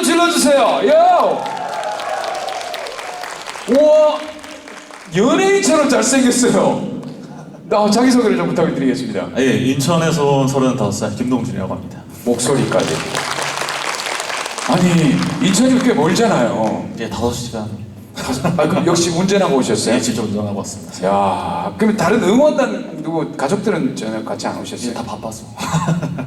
좀 질러주세요. 요! 우와, 연예인처럼 잘생겼어요. 나 자기소개를 좀 부탁드리겠습니다. 아, 예, 인천에서 온 35살 김동준이라고 합니다. 목소리까지. 아니, 인천이 꽤 멀잖아요. 예, 5시간 아, 그럼 역시 운전하고 오셨어요? 예, 직접 운전하고 왔습니다. 야, 그럼 다른 응원단 누구 가족들은 전혀 같이 안 오셨어요? 예, 다 바빠서.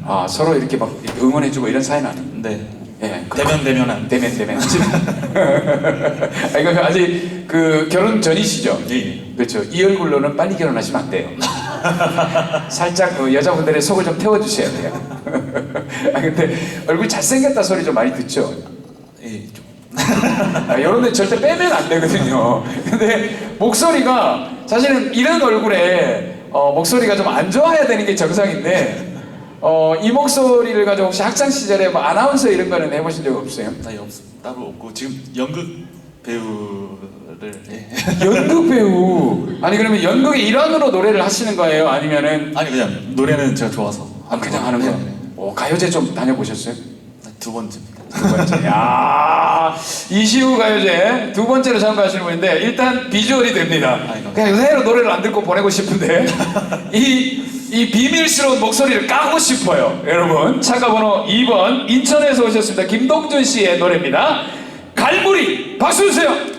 아, 서로 이렇게 막 응원해주고 이런 사이는 아닌데. 네. 예, 그- 대면 대면한. 대면 대면. 아, 이거 아직 그 결혼 전이시죠? 예, 예. 그렇죠. 이 얼굴로는 빨리 결혼하시면 안 돼요. 살짝 그 여자분들의 속을 좀 태워주셔야 돼요. 아 근데 얼굴 잘생겼다 소리 좀 많이 듣죠? 예, 좀. 아, 이런 데 절대 빼면 안 되거든요. 근데 목소리가 사실은 이런 얼굴에 어, 목소리가 좀 안 좋아야 되는 게 정상인데 어, 이 목소리를 가지고 혹시 학창 시절에 뭐 아나운서 이런 거는 해보신 적 없어요? 따위 없, 따로 없고 지금 연극 배우를 예. 연극 배우 아니 그러면 연극의 일환으로 노래를 하시는 거예요? 아니면은 아니 그냥 노래는 제가 좋아서 아, 그냥 하는 네, 거? 네. 오, 가요제 좀 다녀보셨어요? 두 번째입니다. 두 번째. 야 이시우 가요제 두 번째로 참가하시는 분인데 일단 비주얼이 됩니다. 아이고. 그냥 요새로 노래를 안 듣고 보내고 싶은데 이, 이 비밀스러운 목소리를 까고 싶어요. 여러분 참가번호 2번 인천에서 오셨습니다. 김동준 씨의 노래입니다. 갈무리 박수 주세요.